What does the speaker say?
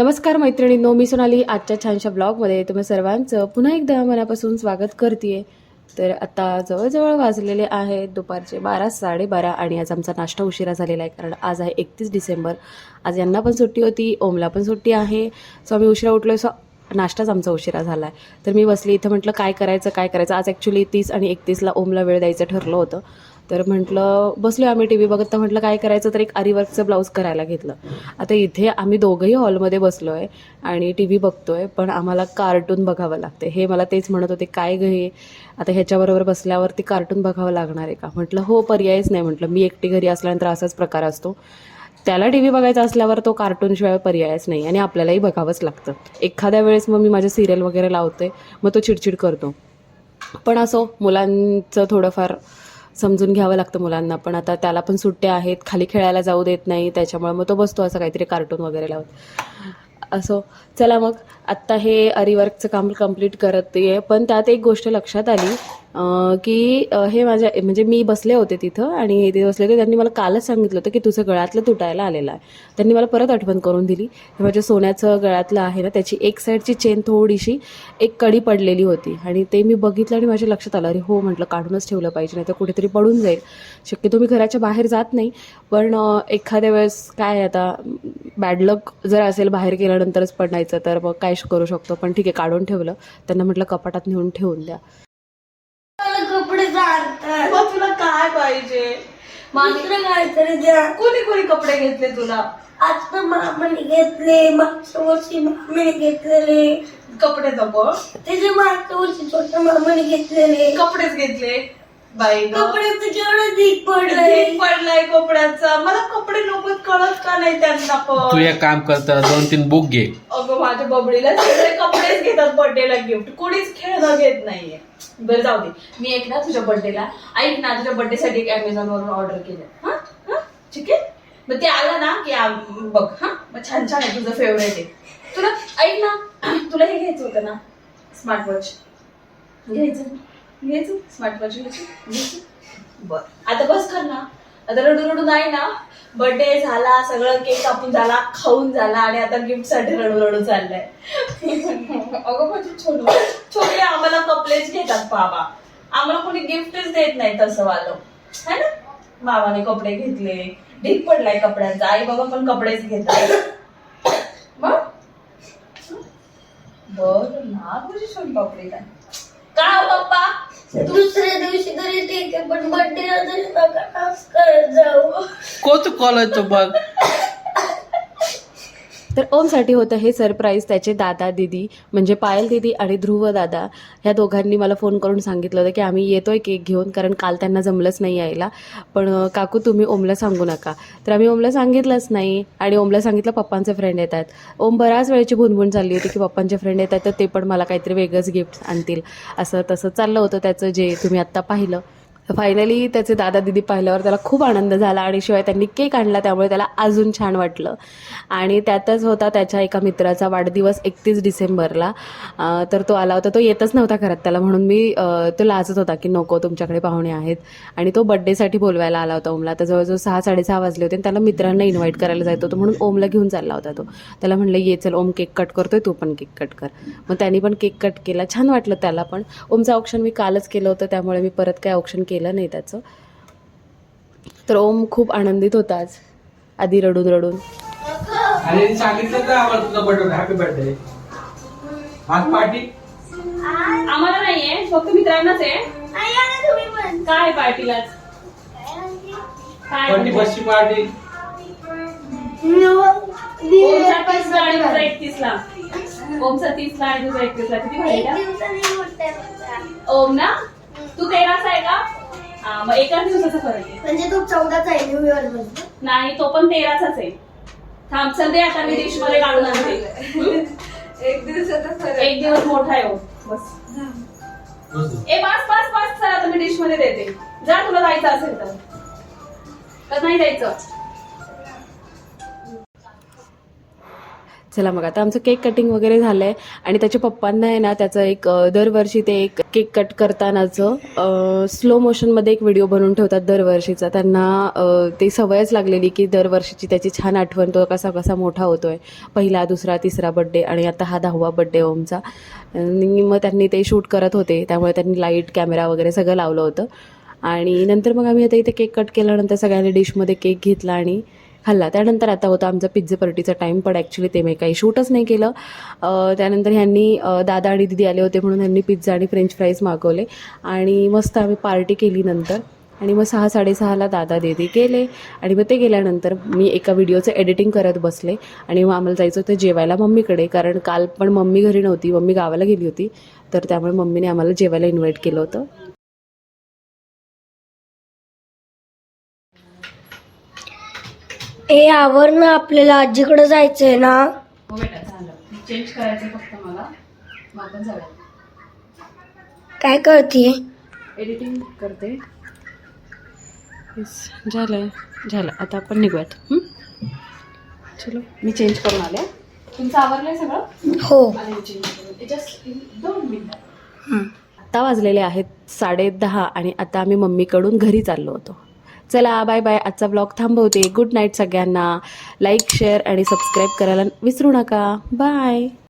नमस्कार मैत्रिणींनो मी सोनाली. आजच्या छानशा ब्लॉगमध्ये तुम्ही सर्वांचं पुन्हा एकदा मनापासून स्वागत करते तर आता जवळजवळ वाजलेले आहेत दुपारचे बारा साडेबारा आणि आज आमचा नाश्ता उशिरा झालेला आहे कारण आज आहे एकतीस डिसेंबर. आज यांना पण सुट्टी होती ओमला पण सुट्टी आहे. सो आम्ही उशिरा उठलो सो नाश्ताच आमचा उशिरा झाला आहे तर मी बसली इथं म्हटलं काय करायचं काय करायचं? आज ॲक्च्युली तीस आणि एकतीसला ओमला वेळ द्यायचं ठरलं होतं. तर म्हटलं बसलो आम्ही टी व्ही बघत. तर म्हटलं काय करायचं? तर एक आरीवर्कचं ब्लाऊज करायला घेतलं. आता इथे आम्ही दोघंही हॉलमध्ये बसलो आहे आणि टी व्ही बघतो आहे पण आम्हाला कार्टून बघावं लागते हे मला तेच म्हणत होते काय घे आता ह्याच्याबरोबर बसल्यावरती कार्टून बघावं लागणार आहे का? म्हटलं हो पर्यायच नाही. म्हटलं मी एकटी घरी असल्यानंतर असाच प्रकार असतो. त्याला टी व्ही बघायचा असल्यावर तो कार्टूनशिवाय पर्यायच नाही आणि आपल्यालाही बघावंच लागतं. एखाद्या वेळेस मग मी माझ्या सिरियल वगैरे लावते मग तो चिडचिड करतो. पण असो मुलांचं थोडंफार समजून घ्यावं लागतं मुलांना पण आता त्याला पण सुट्ट्या आहेत खाली खेळायला जाऊ देत नाही त्याच्यामुळे मग तो बसतो असं काहीतरी कार्टून वगैरे लावत असो चला मग आत्ता हे अरिवर्कचं काम कंप्लीट करत आहे पण त्यात एक गोष्ट लक्षात आली की हे माझ्या म्हणजे मी बसले होते तिथं आणि हे ते बसले होते त्यांनी मला कालच सांगितलं होतं की तुझं गळ्यातलं तुटायला आलेलं आहे. त्यांनी मला परत आठवण करून दिली. हे माझ्या सोन्याचं गळ्यातलं आहे ना त्याची एक साईडची चेन थोडीशी एक कडी पडलेली होती आणि ते मी बघितलं आणि माझ्या लक्षात आलं अरे हो म्हटलं काढूनच ठेवलं पाहिजे नाही तर कुठेतरी पडून जाईल. शक्यतो मी घराच्या बाहेर जात नाही पण एखाद्या वेळेस काय आता बॅड लक जर असेल बाहेर गेल्यानंतरच पडायचं तर मग काय करू शकतो पण ठीक आहे काढून ठेवलं. त्यांना म्हटलं कपाटात नेऊन ठेवून द्या. कपडे मग तुला काय पाहिजे? दुसरं काहीतरी द्या. कोणी कोणी कपडे घेतले तुला? आता मामाने घेतले मागच्या वर्षी मामीने घेतलेले. कपडे नको. त्याच्या मागच्या वर्षी छोट्या मामाने घेतलेले. कपडेच घेतले. बाई ग. कपड्याचं केवढं ढीक पडलंय ढीग पडलाय कपड्याचा. मला कपडे नको कळत का नाही त्यांना तू पण एक काम कर तर दोन तीन बुक घे. अगं माझ्या बबडीला सगळे कपडेच घेतात बर्थडेला गिफ्ट कोणीच खेळणं घेत नाहीये. बरं जाऊ दे. मी एक ना तुझ्या बर्थडेला ऐक ना तुझ्या बर्थडे साठी एक अमेझॉन वरून ऑर्डर केलं हा? हा? ठीक आहे? मग ते आलं ना की बघ हा? मग छान छान आहे तुझं फेवरेट आहे. तुला ऐक ना तुला हे घ्यायचं होतं ना स्मार्ट वॉच घ्यायचं? घ्यायचं? स्मार्ट वॉच घ्यायचं? घ्यायचं? बर. आता बस कर ना. आता रडू रडू नाही ना. बर्थडे झाला सगळं केक कापून झाला खाऊन झाला आणि आता गिफ्टसाठी रडू रडू चाललंय. अगं म्हणजे छोटू छोटे आम्हाला कपडेच घेतात बाबा. आम्हाला कोणी गिफ्टच देत नाही तसं वालं. है ना? मामाने कपडे घेतले. ढीक पडलाय कपड्यांचा. आई बाबा पण कपडेच घेतात मग? बर ना तुझी छोटी कपडे काय दुसऱ्या दिवशी तरी ठीक आहे पण बर्थडे तरी करत जाऊ. कोच कॉलेजचं बघ? तर ओमसाठी होतं हे सरप्राईज त्याचे दादा दिदी म्हणजे पायल दिदी आणि ध्रुव दादा. ह्या दोघांनी मला फोन करून सांगितलं होतं की आम्ही येतोय केक घेऊन कारण काल त्यांना जमलंच नाही यायला. पण काकू तुम्ही ओमला सांगू नका. तर आम्ही ओमला सांगितलंच नाही आणि ओमला सांगितलं पप्पांचे फ्रेंड येत आहेत ओम बऱ्याच वेळची भुनभुन चालली होती की पप्पांचे फ्रेंड येत आहेत तर ते पण मला काहीतरी वेगळंच गिफ्ट आणतील. असं तसं चाललं होतं त्याचं जे तुम्ही आत्ता पाहिलं. फायनली त्याचे दादा दिदी पाहिल्यावर त्याला खूप आनंद झाला आणि शिवाय त्यांनी केक आणला त्यामुळे त्याला अजून छान वाटलं. आणि त्यातच होता त्याच्या एका मित्राचा वाढदिवस एकतीस डिसेंबरला. तर तो आला होता तो येतच नव्हता घरात त्याला म्हणून मी तो लाजत होता की नको तुमच्याकडे पाहुणे आहेत. आणि तो बड्डेसाठी बोलवायला आला होता ओमला. तर जवळजवळ सहा साडेसहा वाजले होते आणि त्याला मित्रांना इन्व्हाइट करायला जायचं होतं म्हणून ओमला घेऊन चालला होता तो. त्याला म्हणलं ये चल ओम केक कट करतोय तू पण केक कट कर. मग त्यांनी पण केक कट केला. छान वाटलं त्याला पण. ओमचं ऑप्शन मी कालच केलं होतं त्यामुळे मी परत काय ऑप्शन केलं नाही त्याचं. तर ओम खूप आनंदित होता आज. आधी रडून रडून. अरे सांगितलं का आम्हाला तुझा बर्थडे हॅपी बर्थडे आज पार्टी आम्हाला नाहीये फक्त मित्रांनाच आहे. काय पार्टीलाच काय पार्टी बसची पार्टी ओमचा तीस ला आणि तुझा एकतीस ला ओमचा तीस ला आणि तुझा एकतीस ला किती भारी ना? ओम ना? तू तेराचा आहे का? मग एकाच दिवसाचा फरक आहे. म्हणजे तो चौदाचा आहे न्यू इयरमध्ये. नाही तो पण तेराचाच आहे. थांब चल दे आता मी डिशमध्ये काढून आणते. एक दिवसाचा फरक एक दिवस मोठा आहे हो बस. ए पाच पाच पाच चल आता मी डिशमध्ये देते. जा तुला जायचं असेल तर. नाही द्यायचं चला मग आता आमचं केक कटिंग वगैरे झालं आहे आणि त्याच्या पप्पांना आहे ना त्याचं एक दरवर्षी ते एक केक कट करतानाचं स्लो मोशनमध्ये एक व्हिडिओ बनवून ठेवतात दरवर्षीचा. त्यांना ते सवयच लागलेली की दरवर्षीची त्याची छान आठवण तो कसा कसा मोठा होतोय. पहिला दुसरा तिसरा बड्डे आणि आता हा दहावा बड्डे ओमचा. आणि मग त्यांनी ते शूट करत होते. त्यामुळे त्यांनी लाइट कॅमेरा वगैरे सगळं लावलं होतं. आणि नंतर मग आम्ही आता इथे केक कट केल्यानंतर सगळ्यांनी डिशमध्ये केक घेतला आणि खाल्ला त्यानंतर आता होता आमचा पिझ्झा पार्टीचा टाईम पण ॲक्च्युली ते मी काही शूटच नाही केलं. त्यानंतर ह्यांनी दादा आणि दिदी आले होते म्हणून ह्यांनी पिझ्झा आणि फ्रेंच फ्राईज मागवले. आणि मस्त आम्ही पार्टी केली नंतर. आणि मग सहा साडेसहाला दादा दिदी गेले. आणि मग ते गेल्यानंतर मी एका व्हिडिओचं एडिटिंग करत बसले. आणि मग आम्हाला जायचं होतं जेवायला मम्मीकडे. कारण काल पण मम्मी घरी नव्हती मम्मी गावाला गेली होती. तर त्यामुळे मम्मीने आम्हाला जेवायला इन्व्हाइट केलं होतं. ए आवर ना आपल्याला आजीकडे जायचंय ना? हो बेटा झालं. चेंज करायचं फक्त मला. मग आपण जाऊया. काय करते एडिटिंग करते. येस झालं झालं. आता आपण निघूयात. हं? चलो मी चेंज करून आले. तुमचं आवरलंय सगळं? हो. आले चेंज करून जस्ट दोन मिनिटं आता वाजलेले आहेत साडे दहा आणि आता आम्ही मम्मीकडून घरी चाललो होतो. चला बाय बाय आजचा ब्लॉग थांबवते. गुड नाईट सगळ्यांना. लाईक शेअर आणि सबस्क्राईब करायला विसरू नका. बाय